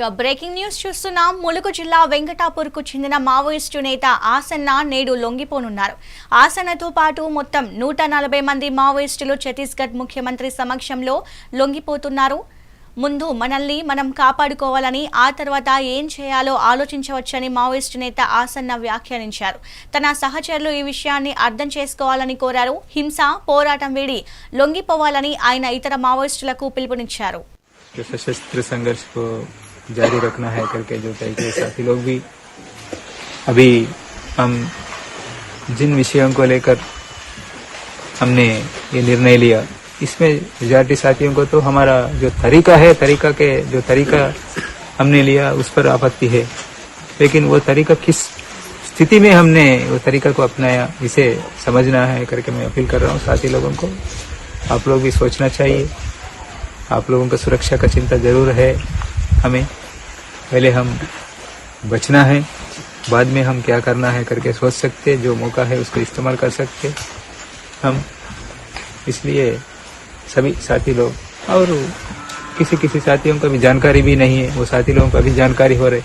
Breaking news చూస్తున్నాం. ములుగు జిల్లా వెంకటాపూర్కు చెందిన మావోయిస్టు నేత ఆసన్న నేడు లొంగిపోనున్నారు. ఆసన్నతో పాటు మొత్తం నూట నలభై మంది మావోయిస్టులు ఛత్తీస్గఢ్ ముఖ్యమంత్రి సమక్షంలో లొంగిపోతున్నారు. ముందు మనల్ని మనం కాపాడుకోవాలని ఆ తర్వాత ఏం చేయాలో ఆలోచించవచ్చని మావోయిస్టు నేత ఆసన్న వ్యాఖ్యానించారు. తన సహచరులు ఈ విషయాన్ని అర్థం చేసుకోవాలని కోరారు. హింస పోరాటం వీడి లొంగిపోవాలని ఆయన ఇతర మావోయిస్టులకు పిలుపునిచ్చారు. जारी रखना है करके, जो कई साथी लोग भी अभी हम जिन विषयों को लेकर हमने ये निर्णय लिया, इसमें मेजॉरिटी साथियों को तो हमारा जो तरीका है, तरीका के जो तरीका हमने लिया, उस पर आपत्ति है। लेकिन वो तरीका किस स्थिति में हमने वो तरीका को अपनाया, इसे समझना है करके मैं अपील कर रहा हूँ साथी लोगों को। आप लोग भी सोचना चाहिए। आप लोगों का सुरक्षा का चिंता ज़रूर है। हमें पहले हम बचना है बाद में हम क्या करना है करके सोच सकते जो मौका है उसको इस्तेमाल कर सकते हम इसलिए सभी साथी लोग और किसी किसी साथियों को भी जानकारी भी नहीं है वो साथी लोगों को भी जानकारी हो रही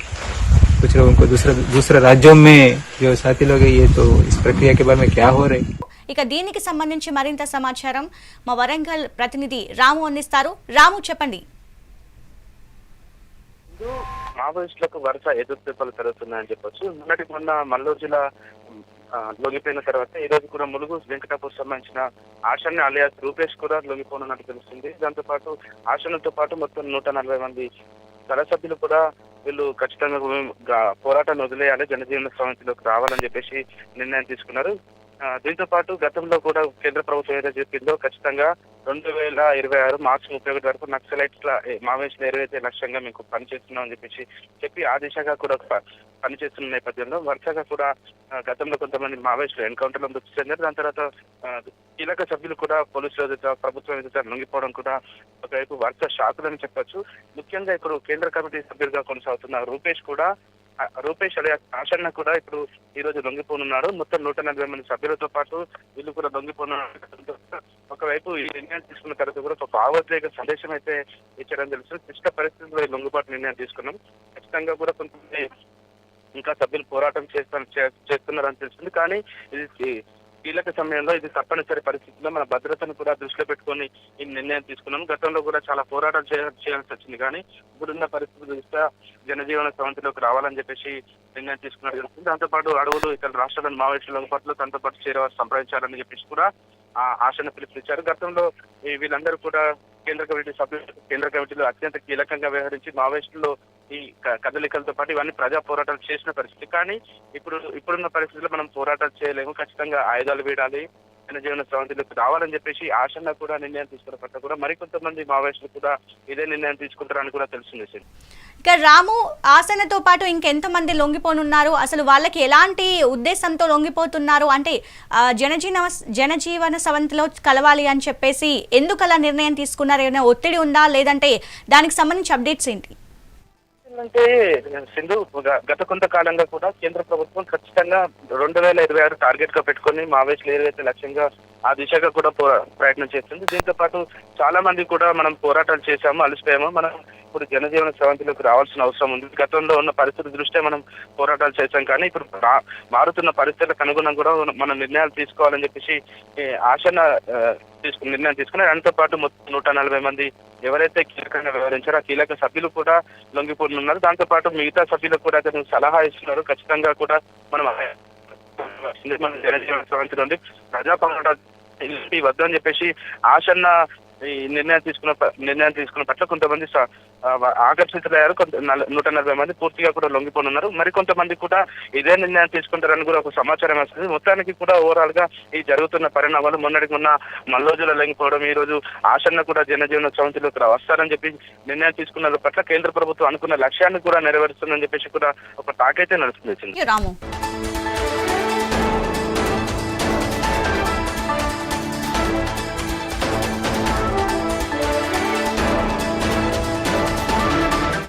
कुछ लोगों को दूसरा दूसरे राज्यों में जो साथी लोग हैं ये तो इस प्रक्रिया के बारे में क्या हो रहे ఇక దీనికి సంబంధించి మరింత సమాచారం మా వరంగల్ ప్రతినిధి రాము అందిస్తారు రాము చెప్పండి ముందు మావోయిస్టులకు వరుస ఎదురు దెబ్బలు జరుగుతున్నాయని చెప్పొచ్చు. మొన్నటి మొన్న మల్లూరు జిల్లా లొంగిపోయిన తర్వాత ఈ రోజు కూడా ములుగు వెంకటాపూర్ సంబంధించిన ఆశని అలియాస్ రూపేష్ కూడా లొంగిపోనున్నట్టు తెలుస్తుంది. దాంతో పాటు ఆశనతో పాటు మొత్తం నూట నలభై మంది సభ్యులు కూడా వీళ్ళు ఖచ్చితంగా పోరాటాన్ని వదిలేయాలి జనజీవన సమితిలోకి రావాలని చెప్పేసి నిర్ణయం తీసుకున్నారు. దీంతో పాటు గతంలో కూడా కేంద్ర ప్రభుత్వం ఏదైతే చెప్పిందో ఖచ్చితంగా రెండు వేల ఇరవై ఆరు మార్చి ముప్పై ఒకటి వరకు నక్సలైట్ల మావేసిన ఏదైతే లక్ష్యంగా మీకు పనిచేస్తున్నాం అని చెప్పేసి చెప్పి ఆ దిశగా కూడా ప- పనిచేస్తున్న నేపథ్యంలో వరుసగా కూడా గతంలో కొంతమంది మావేసులు ఎన్కౌంటర్లో మృతి చెందారు. దాని తర్వాత కీలక సభ్యులు కూడా పోలీసులు ఎదుట ప్రభుత్వం ఎదుట లొంగిపోవడం కూడా ఒకవైపు వరుస షాకులని చెప్పొచ్చు. ముఖ్యంగా ఇప్పుడు కేంద్ర కమిటీ సభ్యులుగా కొనసాగుతున్న రూపేష్ కూడా రూపేష్ అలియాస్ ఆశన్న కూడా ఇప్పుడు ఈ రోజు లొంగిపోనున్నారు మొత్తం నూట నలభై మంది సభ్యులతో పాటు వీళ్ళు కూడా లొంగిపోనున్నారు. ఒకవైపు ఈ నిర్ణయం తీసుకున్న తర్వాత కూడా ఒక భావోద్వేగ సందేశం అయితే ఇచ్చారని తెలుసు. క్లిష్ట పరిస్థితుల్లో ఈ లొంగుబాటు నిర్ణయం తీసుకున్నాం. ఖచ్చితంగా కూడా కొంతమంది ఇంకా సభ్యులు పోరాటం చేస్తాను చే- చేస్తున్నారని తెలుస్తుంది. కానీ ఇది కీలక సమయంలో ఇది తప్పనిసరి పరిస్థితిలో మన భద్రతను కూడా దృష్టిలో పెట్టుకొని ఈ నిర్ణయం తీసుకున్నాం. గతంలో కూడా చాలా పోరాటాలు చేయ- చేయాల్సి వచ్చింది. కానీ ఇప్పుడున్న పరిస్థితుల దృష్ట్యా జనజీవన సమితిలోకి రావాలని చెప్పేసి నిర్ణయం తీసుకున్నట్టు తెలుస్తుంది దాంతోపాటు అడవులు ఇతర రాష్ట్రాలను మావోయిస్టుల పట్ల తనతో పాటు చేరవారు సంప్రదించాలని చెప్పేసి కూడా ఆ ఆశను పిలుపునిచ్చారు. గతంలో వీళ్ళందరూ కూడా కేంద్ర కమిటీ సభ్యులు కేంద్ర కమిటీలో అత్యంత కీలకంగా వ్యవహరించి మావోయిస్టులు ఈ క- కదలికలతో పాటు ఇవన్నీ ప్రజా పోరాటాలు చేసిన పరిస్థితి. కానీ ఇప్పుడు ఇప్పుడున్న పరిస్థితుల్లో మనం పోరాటాలు చేయలేము. ఖచ్చితంగా ఆయుధాలు వీడాలి జనజీవన సమితిలోకి రావాలని చెప్పేసి ఆశన్న కూడా నిర్ణయం తీసుకున్న పట్ల కూడా మరికొంతమంది మావోయిస్టులు కూడా ఇదే నిర్ణయం తీసుకుంటారని కూడా తెలిసింది సార్. ఇక రాము ఆసనతో పాటు ఇంకెంతమంది లొంగిపోనున్నారు? అసలు వాళ్ళకి ఎలాంటి ఉద్దేశంతో లొంగిపోతున్నారు? అంటే జనజీవన జనజీవన సవంతిలో కలవాలి అని చెప్పేసి ఎందుకు అలా నిర్ణయం తీసుకున్నారు ఏమైనా ఒత్తిడి ఉందా? లేదంటే దానికి సంబంధించి అప్డేట్స్ ఏంటి? అంటే సింధు గ- గత కొంతకాలంగా కూడా కేంద్ర ప్రభుత్వం ఖచ్చితంగా రెండు వేల ఇరవై ఆరు టార్గెట్గా పెట్టుకొని మావేశ్లు ఏదైతే లక్ష్యంగా ఆ దిశగా కూడా ప్రయత్నం చేస్తుంది. దీంతో పాటు చాలా మంది కూడా మనం పోరాటాలు చేశాము అలసిపోయాము. మనం ఇప్పుడు జనజీవన స్రవంతిలోకి రావాల్సిన అవసరం ఉంది. గతంలో ఉన్న పరిస్థితి దృష్ట్యా మనం పోరాటాలు చేశాం కానీ ఇప్పుడు మారుతున్న పరిస్థితులకు అనుగుణంగా కూడా మనం నిర్ణయాలు తీసుకోవాలని చెప్పేసి ఆశన నిర్ణయం తీసుకున్నారు. దాంతో పాటు మొత్తం నూట నలభై మంది ఎవరైతే కీలకంగా వ్యవహరించారో ఆ కీలక సభ్యులు కూడా లొంగిపోతున్నారు. దాంతో పాటు మిగతా సభ్యులకు కూడా అతను సలహా ఇస్తున్నారు. ఖచ్చితంగా కూడా మనం మన జనజీవన స్రవంతి నుండి ప్రజా వద్దని చెప్పేసి ఆశన్న ఈ నిర్ణయం తీసుకున్న నిర్ణయం తీసుకున్న పట్ల కొంతమంది ఆకర్షితులయ్యారు కొంత నూట నలభై మంది పూర్తిగా కూడా లొంగిపోనున్నారు మరి కొంతమంది కూడా ఇదే నిర్ణయం తీసుకుంటారని కూడా ఒక సమాచారం వస్తుంది మొత్తానికి కూడా ఓవరాల్గా ఈ జరుగుతున్న పరిణామాలు మొన్నటికి ఉన్న మల్లోజుల లొంగిపోవడం ఈ రోజు ఆశన్న కూడా జనజీవన సమితిలోకి వస్తారని చెప్పి నిర్ణయం తీసుకున్న పట్ల కేంద్ర ప్రభుత్వం అనుకున్న లక్ష్యాన్ని కూడా నెరవేరుస్తుందని చెప్పేసి కూడా ఒక టాక్ అయితే నడుస్తుంది రాము